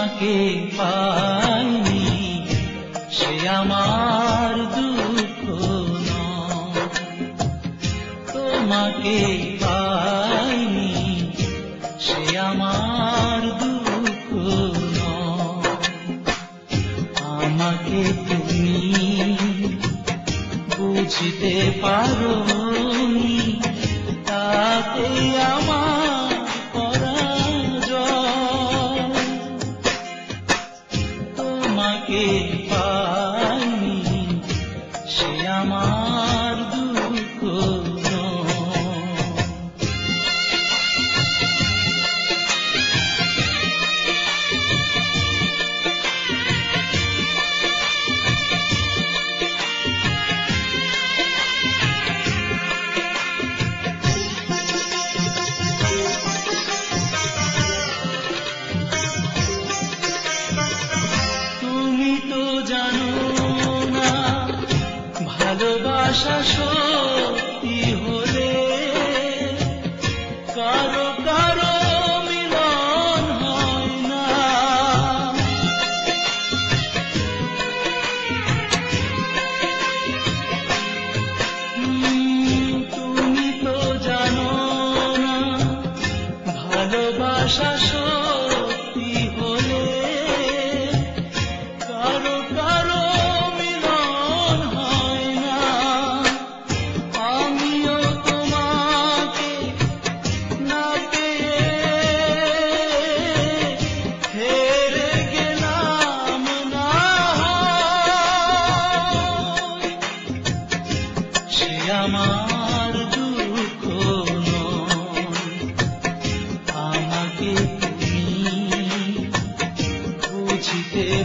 তোমাকে পাইনি, সে আমার দুঃখ তোমাকে পাইনি, সে আমার দুঃখ আমাকে তুমি বুঝতে পারো তাতে আমার क्षमा के पा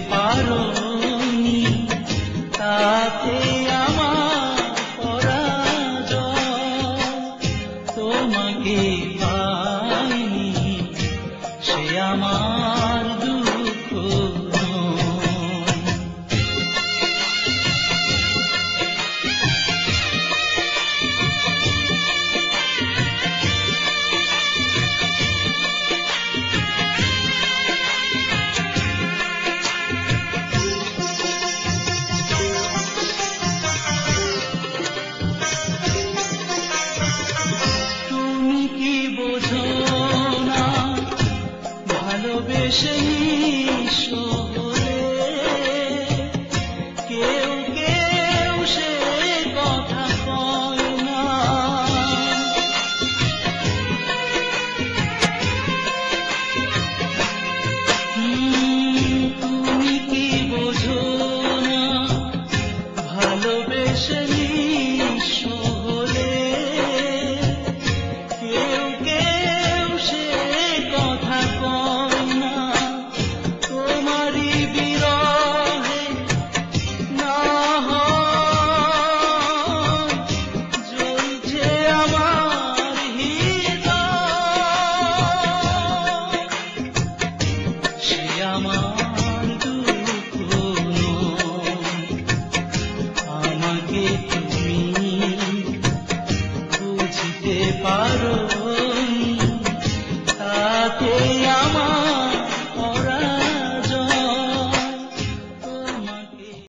পারি তাতে আমার পরাজয় তোমাকে পা